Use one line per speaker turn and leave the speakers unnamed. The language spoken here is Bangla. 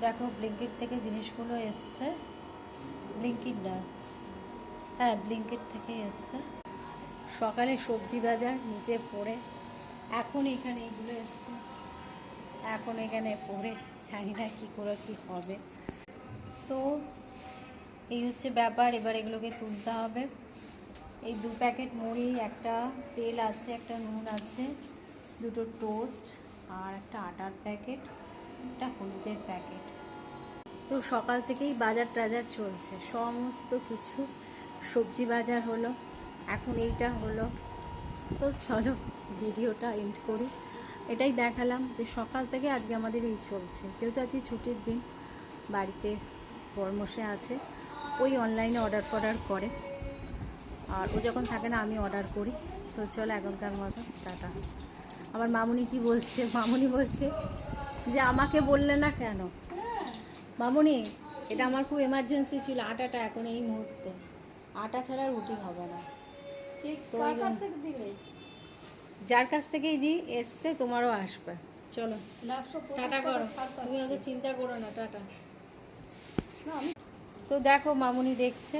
দেখো ব্লিঙ্কিট থেকে জিনিসগুলো এসছে। ব্লিঙ্কিট না। হ্যাঁ ব্লিঙ্কিট থেকে এসছে। সকালে সবজি বাজার, নিচে পড়ে। এখন এখানে এগুলো এসছে। এখন এখানে পড়ে। জানি না কী করে কী হবে। তো এই হচ্ছে ব্যাপার। এবার এগুলোকে তুলতে হবে। এই দু প্যাকেট মুড়ি, একটা তেল আছে, একটা নুন আছে, দুটো টোস্ট আর একটা আটার প্যাকেট। একটা হলুদের প্যাকেট তো সকাল থেকেই বাজার টাজার চলছে, সমস্ত কিছু। সবজি বাজার হলো, এখন এইটা হলো। তো চলো, ভিডিওটা এন্ড করি। এটাই দেখালাম যে সকাল থেকে আজকে আমাদের এই চলছে। যেহেতু আজকে ছুটির দিন, বাড়িতে কর্মসে আছে, ওই অনলাইনে অর্ডার ফর্ডার করে। আর ও যখন থাকে না, আমি অর্ডার করি। তো চলো, এখনকার মতো, টাটা। আমার মামুনি কি বলছে? মামুনি বলছে যে আমাকে বললে না কেন? মামনি এটা আমার খুব এমার্জেন্সি ছিল আটাটা এখন এই মুহূর্তে। আটা ছাড়া রুটি হবে না।
দিলে?
যার কাছ থেকেই দিই এসছে তোমারও আসবে। চলো টাটা করো। তুমি চিন্তা করো না টাটা। তো দেখো মামুনি দেখছে।